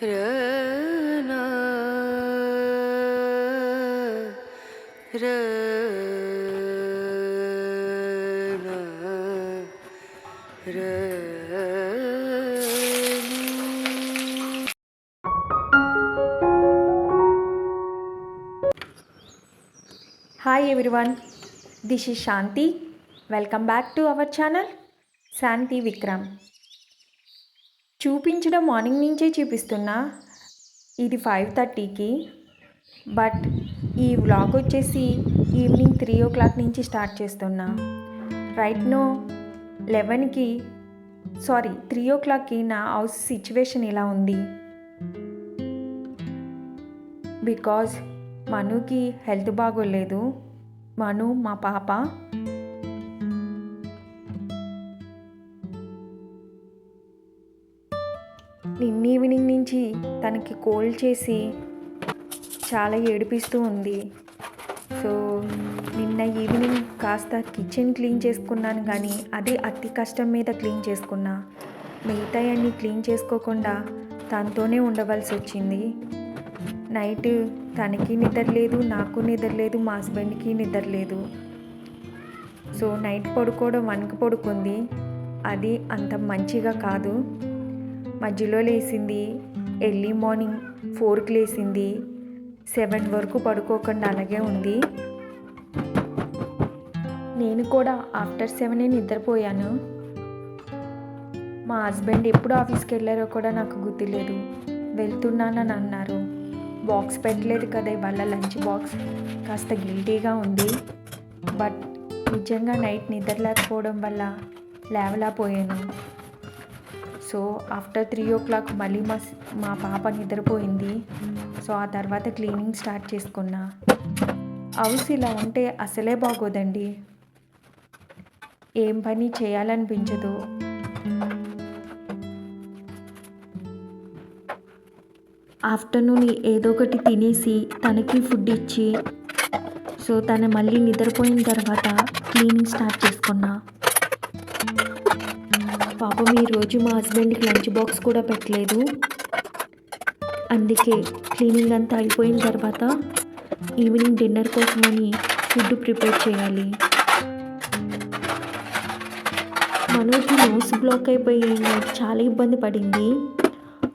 Hi everyone, this is Shanti. Welcome back to our channel, Shanti Vikram. చూపించడం morning నుంచే చూపిస్తున్నా. ఇది five థర్టీకి. బట్ ఈ వ్లాగ్ వచ్చేసి ఈవినింగ్ త్రీ ఓ క్లాక్ నుంచి స్టార్ట్ చేస్తున్నా. రైట్ నో లెవెన్కి సారీ త్రీ ఓ క్లాక్కి నా హౌస్ సిచ్యువేషన్ ఇలా ఉంది. బికాజ్ మనుకి హెల్త్ బాగోలేదు. మను మా పాప నిన్న ఈవినింగ్ నుంచి తనకి కోల్డ్ చేసి చాలా ఏడిపిస్తూ ఉంది. సో నిన్న ఈవినింగ్ కాస్త కిచెన్ క్లీన్ చేసుకున్నాను కానీ అది అతి కష్టం మీద క్లీన్ చేసుకున్నా. మిగతా అన్నీ క్లీన్ చేసుకోకుండా తనతోనే ఉండవలసి వచ్చింది. నైట్ తనకి నిద్ర లేదు నాకు నిద్ర లేదు మా హస్బెండ్కి నిద్ర లేదు. సో నైట్ పడుకోవడం వనక పడుకుంది. అది అంత మంచిగా కాదు. మధ్యలో లేచింది ఎర్లీ మార్నింగ్ ఫోర్కి లేచింది సెవెన్ వరకు పడుకోకుండా అలాగే ఉంది. నేను కూడా ఆఫ్టర్ సెవెనే నిద్రపోయాను. మా హస్బెండ్ ఎప్పుడు ఆఫీస్కి వెళ్ళారో కూడా నాకు గుర్తులేదు. వెళ్తున్నానని అన్నారు. బాక్స్ పెట్టలేదు కదా ఇవాళ లంచ్ బాక్స్. కాస్త గిల్టీగా ఉంది. బట్ నిజంగా నైట్ నిద్ర లేకపోవడం వల్ల లేవలేకపోయాను. So after three o'clock మళ్ళీ మా మా పాప నిద్రపోయింది. సో ఆ తర్వాత క్లీనింగ్ స్టార్ట్ చేసుకున్నా. హౌస్ ఇలా ఉంటే అసలే బాగోదండి. ఏం పని చేయాలనిపించదు. ఆఫ్టర్నూన్ ఏదో ఒకటి తినేసి తనకి ఫుడ్ ఇచ్చి సో తను మళ్ళీ నిద్రపోయిన తర్వాత క్లీనింగ్ స్టార్ట్ చేసుకున్నా. పాపం ఈరోజు మా హస్బెండ్కి లంచ్ బాక్స్ కూడా పెట్టలేదు. అందుకే క్లీనింగ్ అంతా అయిపోయిన తర్వాత ఈవినింగ్ డిన్నర్ కోసమని ఫుడ్ ప్రిపేర్ చేయాలి. మనోకి నోస్ బ్లాక్ అయిపోయి చాలా ఇబ్బంది పడింది.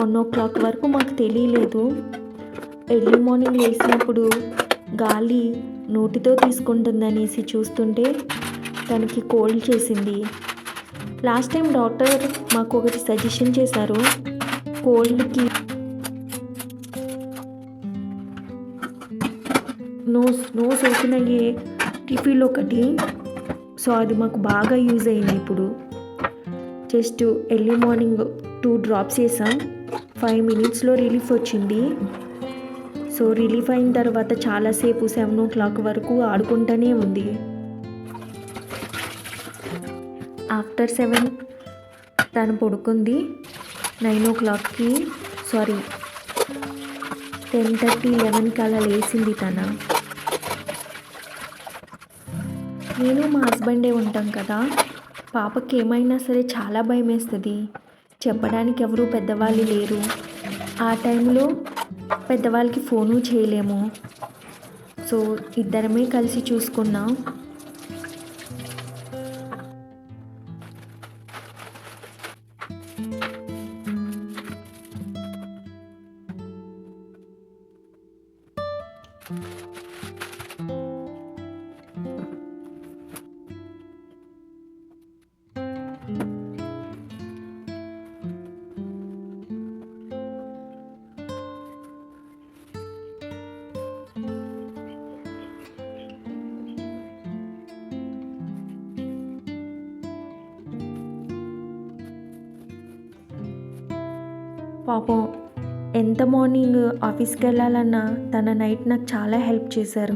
వన్ ఓ క్లాక్ వరకు మాకు తెలియలేదు. ఎర్లీ మార్నింగ్ లేచినప్పుడు గాలి నోటితో తీసుకుంటుందనేసి చూస్తుంటే తనకి కోల్డ్ చేసింది. లాస్ట్ టైం డాక్టర్ మాకు ఒకటి సజెషన్ చేశారు. కోల్డ్కి నోస్ నోస్ ఓపెన్ అయ్యే టిఫిల్ ఒకటి. సో అది మాకు బాగా యూజ్ అయింది ఇప్పుడు. Just early morning two drops వేసాం ఫైవ్ మినిట్స్లో రిలీఫ్ వచ్చింది. సో రిలీఫ్ అయిన తర్వాత చాలాసేపు సెవెన్ ఓ క్లాక్ వరకు ఆడుకుంటూనే ఉంది. ఆఫ్టర్ సెవెన్ తను పడుకుంది. నైన్ ఓ క్లాక్కి సారీ టెన్ థర్టీ లెవెన్కి అలా లేచింది తన. నేను మా హస్బెండే ఉంటాం కదా పాపకి ఏమైనా సరే చాలా భయం వేస్తుంది చెప్పడానికి ఎవరు పెద్దవాళ్ళు లేరు. ఆ టైంలో పెద్దవాళ్ళకి ఫోను చేయలేము. సో ఇద్దరమే కలిసి చూసుకున్నాం. పాపం. ఎంత మార్నింగ్ ఆఫీస్కి వెళ్ళాలన్నా తన నైట్ నాకు చాలా హెల్ప్ చేశారు.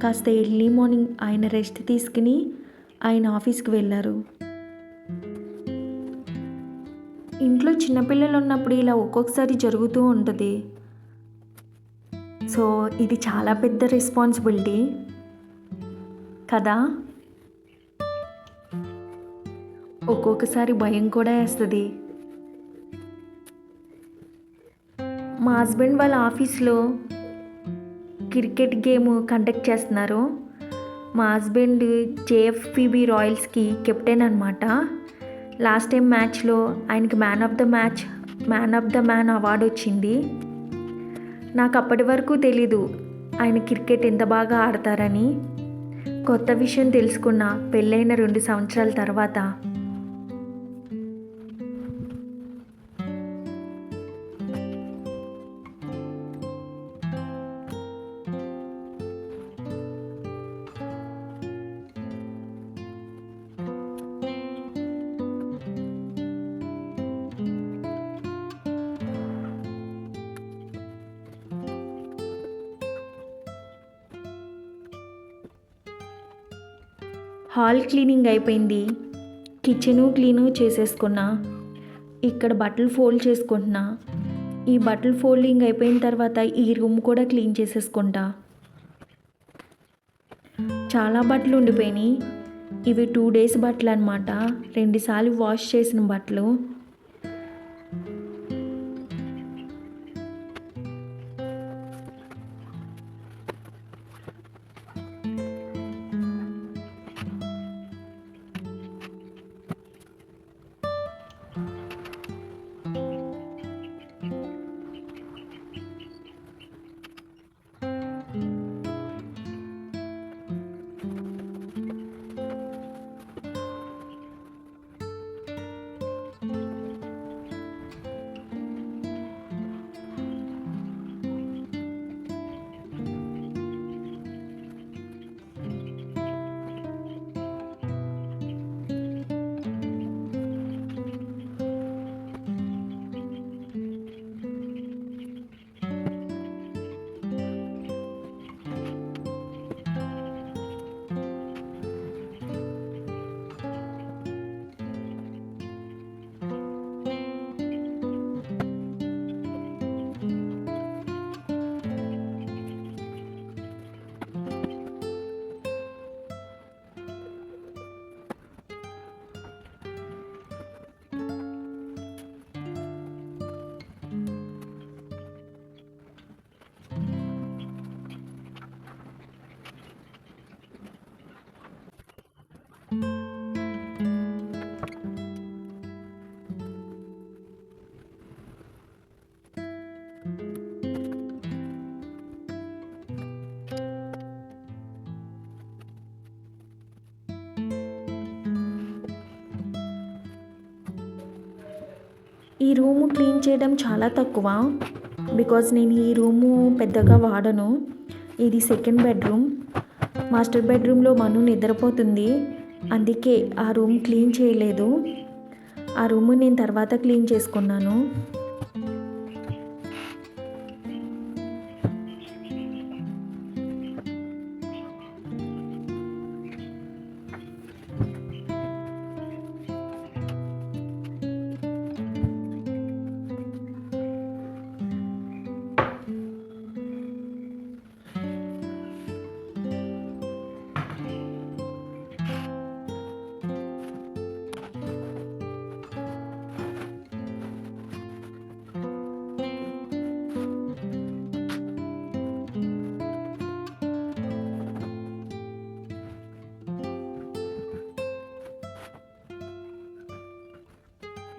కాస్త ఎర్లీ మార్నింగ్ ఆయన రెస్ట్ తీసుకుని ఆయన ఆఫీస్కి వెళ్ళారు. ఇంట్లో చిన్నపిల్లలు ఉన్నప్పుడు ఇలా ఒక్కొక్కసారి జరుగుతూ ఉంటుంది. సో ఇది చాలా పెద్ద రెస్పాన్సిబిలిటీ కదా? ఒక్కొక్కసారి భయం కూడా వేస్తుంది. మా హస్బెండ్ వాళ్ళ ఆఫీస్లో క్రికెట్ గేమ్ కండక్ట్ చేస్తున్నారు. మా హస్బెండ్ జేఎఫ్పిబి రాయల్స్కి కెప్టెన్ అనమాట లాస్ట్ టైం మ్యాచ్లో ఆయనకి man of the match man of the man award వచ్చింది. నాకు అప్పటి వరకు తెలీదు ఆయన క్రికెట్ ఎంత బాగా ఆడతారని. కొత్త విషయం తెలుసుకున్న పెళ్ళైన రెండు సంవత్సరాల తర్వాత హాల్ క్లీనింగ్ అయిపోయింది. కిచెను క్లీను చేసేసుకున్నా. ఇక్కడ బట్టలు ఫోల్డ్ చేసుకుంటున్నా. ఈ బట్టలు ఫోల్డింగ్ అయిపోయిన తర్వాత ఈ రూమ్ కూడా క్లీన్ చేసేసుకుంటా. చాలా బట్టలు ఉండిపోయినాయి. ఇవి టూ డేస్ బట్టలు అనమాట రెండుసార్లు వాష్ చేసిన బట్టలు. ఈ రూము క్లీన్ చేయడం చాలా తక్కువ. బికాజ్ నేను ఈ రూము పెద్దగా వాడను. ఇది సెకండ్ బెడ్రూమ్. మాస్టర్ బెడ్రూమ్లో మను నిద్రపోతుంది. అందుకే ఆ రూమ్ క్లీన్ చేయలేదు. ఆ రూమ్ నేను తర్వాత క్లీన్ చేసుకున్నాను.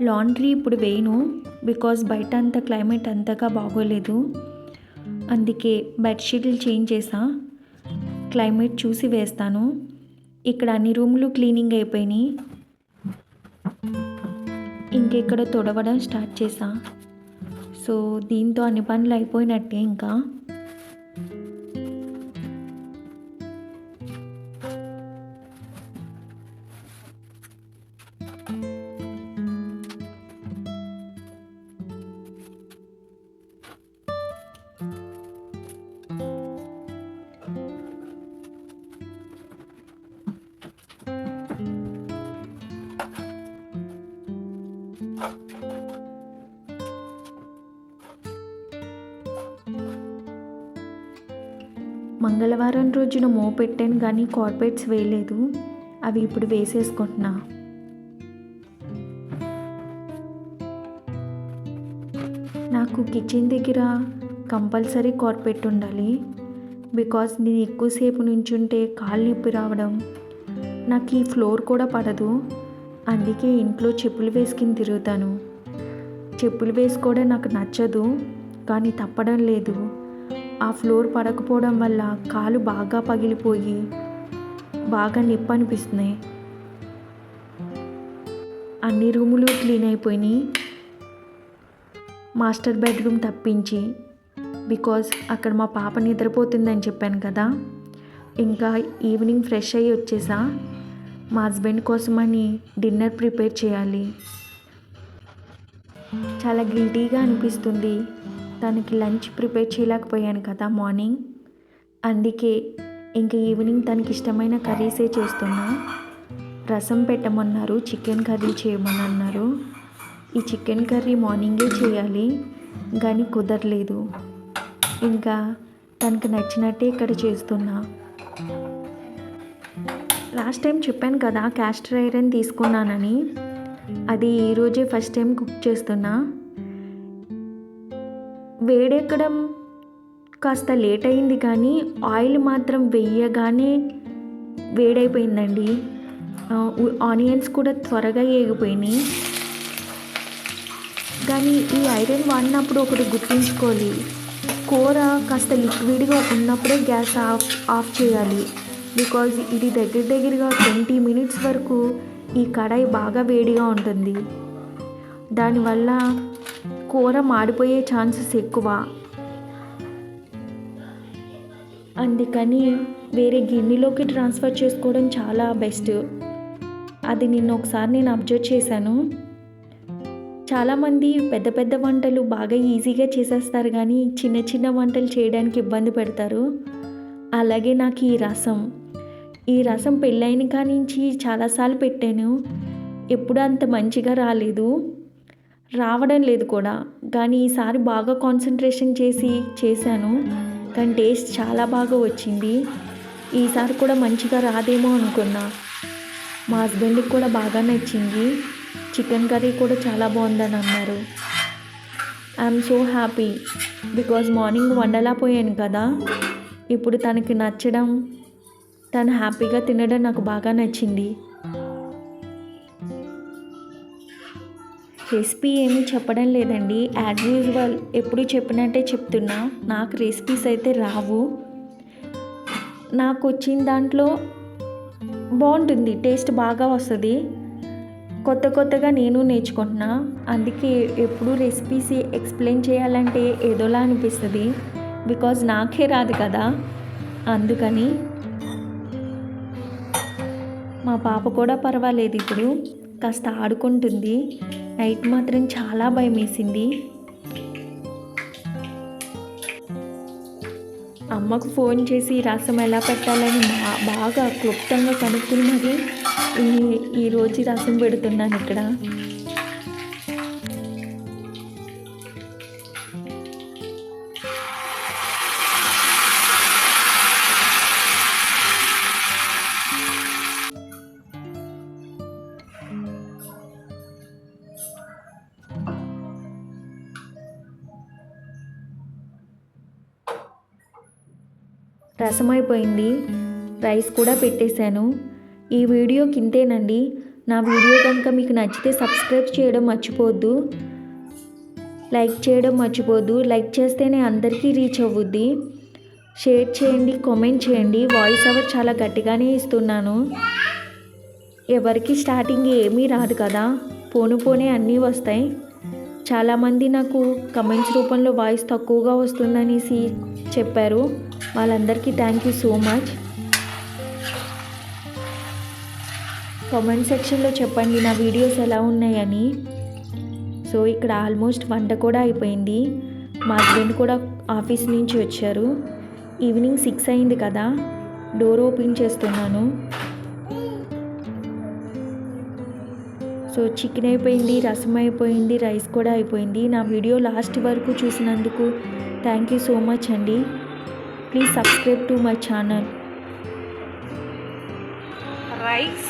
లాండ్రీ ఇప్పుడు వేయను బికాజ్ బయట అంత క్లైమేట్ అంతగా బాగోలేదు. అందుకే బెడ్షీట్లు చేంజ్ చేసా. క్లైమేట్ చూసి వేస్తాను. ఇక్కడ అన్ని రూములు క్లీనింగ్ అయిపోయినాయి. ఇంకెక్కడ తొడవడం స్టార్ట్ చేసా. సో దీంతో అన్ని పనులు అయిపోయినట్టే ఇంకా. మంగళవారం రోజున మో పెట్టాను కానీ కార్పెట్స్ వేయలేదు. అవి ఇప్పుడు వేసేసుకుంటున్నా. నాకు కిచెన్ దగ్గర కంపల్సరీ కార్పెట్ ఉండాలి. బికాస్ నేను ఎక్కువసేపు నుంచుంటే కాళ్ళు నొప్పి రావడం నాకు ఈ ఫ్లోర్ కూడా పడదు. అందుకే ఇంట్లో చెప్పులు వేసుకుని తిరుగుతాను. చెప్పులు వేసుకోవడం నాకు నచ్చదు కానీ తప్పడం లేదు. ఆ ఫ్లోర్ పడకపోవడం వల్ల కాలు బాగా పగిలిపోయి బాగా నొప్పి అనిపిస్తున్నాయి అన్ని రూములు క్లీన్ అయిపోయినాయి. మాస్టర్ బెడ్రూమ్ తప్పించి బికాజ్ అక్కడ మా పాప నిద్రపోతుందని చెప్పాను కదా. ఇంకా ఈవినింగ్ ఫ్రెష్ అయ్యి వచ్చేసా. మా హస్బెండ్ కోసమని డిన్నర్ ప్రిపేర్ చేయాలి. చాలా గిల్టీగా అనిపిస్తుంది. తనకి లంచ్ ప్రిపేర్ చేయలేకపోయాను కదా మార్నింగ్. అందుకే ఇంకా ఈవినింగ్ తనకి ఇష్టమైన కర్రీసే చేస్తున్నా. రసం పెట్టమన్నారు చికెన్ కర్రీ చేయమని అన్నారు ఈ చికెన్ కర్రీ మార్నింగే చేయాలి కానీ కుదరలేదు. ఇంకా తనకు నచ్చినట్టే ఇక్కడ చేస్తున్నా. లాస్ట్ టైం చెప్పాను కదా క్యాస్టర్ ఐరన్ తీసుకున్నానని. అది ఈరోజే ఫస్ట్ టైం కుక్ చేస్తున్నా. వేడెక్కడం కాస్త లేట్ అయింది కానీ ఆయిల్ మాత్రం వేయగానే వేడైపోయిందండి. ఆనియన్స్ కూడా త్వరగా ఏగిపోయినాయి. కానీ ఈ ఐరన్ వాడినప్పుడు ఒకటి గుర్తుంచుకోవాలి. కూర కాస్త లిక్విడ్గా ఉన్నప్పుడే గ్యాస్ ఆఫ్ ఆఫ్ చేయాలి. బికాజ్ ఇది దగ్గర దగ్గరగా ట్వంటీ మినిట్స్ వరకు ఈ కడాయి బాగా వేడిగా ఉంటుంది. దానివల్ల కూర మాడిపోయే ఛాన్సెస్ ఎక్కువ. అందుకని వేరే గిన్నెలోకి ట్రాన్స్ఫర్ చేసుకోవడం చాలా బెస్ట్. అది నిన్న ఒకసారి నేను అబ్జర్వ్ చేశాను. చాలామంది పెద్ద పెద్ద వంటలు బాగా ఈజీగా చేసేస్తారు కానీ చిన్న చిన్న వంటలు చేయడానికి ఇబ్బంది పెడతారు. అలాగే నాకు ఈ రసం. ఈ రసం పెళ్ళైన కానించి చాలాసార్లు పెట్టాను. ఎప్పుడు అంత మంచిగా రాలేదు. రావడం లేదు కూడా. కానీ ఈసారి బాగా కాన్సన్ట్రేషన్ చేసి చేశాను. కానీ టేస్ట్ చాలా బాగా వచ్చింది. ఈసారి కూడా మంచిగా రాదేమో అనుకున్నా. మా హస్బెండ్కి కూడా బాగా నచ్చింది. చికెన్ కర్రీ కూడా చాలా బాగుందని అన్నారు. I'm so happy because morning వండలేకపోయాను కదా. ఇప్పుడు తనకి నచ్చడం తను హ్యాపీగా తినడం నాకు బాగా నచ్చింది. రెసిపీ ఏమీ చెప్పడం లేదండి. యాజ్ యూజువల్ ఎప్పుడు చెప్పినట్టే చెప్తున్నా. నాకు రెసిపీస్ అయితే రావు. నాకు వచ్చిన దాంట్లో బాగుంటుంది. టేస్ట్ బాగా వస్తుంది. కొత్త కొత్తగా నేను నేర్చుకుంటున్నా. అందుకే ఎప్పుడు రెసిపీస్ ఎక్స్ప్లెయిన్ చేయాలంటే ఏదోలా అనిపిస్తుంది. బికాజ్ నాకే రాదు కదా. అందుకని మా పాప కూడా పర్వాలేదు ఇప్పుడు. కాస్త ఆడుకుంటుంది. నైట్ మాత్రం చాలా భయం వేసింది అమ్మకు ఫోన్ చేసి రసం ఎలా పెట్టాలని బాగా క్లుప్తంగా కనుక్కున్నది ఈ ఈరోజు రసం పెడుతున్నాను ఇక్కడ. రసం అయిపోయింది రైస్ కూడా పెట్టేశాను. ఈ వీడియో కింతేనండి నా వీడియో కనుక మీకు నచ్చితే సబ్స్క్రైబ్ చేయడం మర్చిపోద్దు. లైక్ చేయడం మర్చిపోద్దు. లైక్ చేస్తేనే అందరికీ రీచ్ అవ్వుద్ది షేర్ చేయండి కామెంట్ చేయండి. వాయిస్ అవర్ చాలా గట్టిగానే ఇస్తున్నాను. ఎవరికి స్టార్టింగ్ ఏమీ రాదు కదా. పోను పోనే అన్నీ వస్తాయి. చాలామంది నాకు కమెంట్స్ రూపంలో వాయిస్ తక్కువగా వస్తుందనేసి చెప్పారు. వాళ్ళందరికీ thank you so much comment సెక్షన్లో చెప్పండి నా వీడియోస్ ఎలా ఉన్నాయని. సో ఇక్కడ ఆల్మోస్ట్ వంట కూడా అయిపోయింది. మా హస్బెండ్ కూడా ఆఫీస్ నుంచి వచ్చారు. ఈవినింగ్ సిక్స్ అయింది కదా డోర్ ఓపెన్ చేస్తున్నాను. సో చికెన్ అయిపోయింది రసం అయిపోయింది రైస్ కూడా అయిపోయింది. నా వీడియో లాస్ట్ వరకు చూసినందుకు థ్యాంక్ యూ సో మచ్ అండి. Please subscribe to my channel rice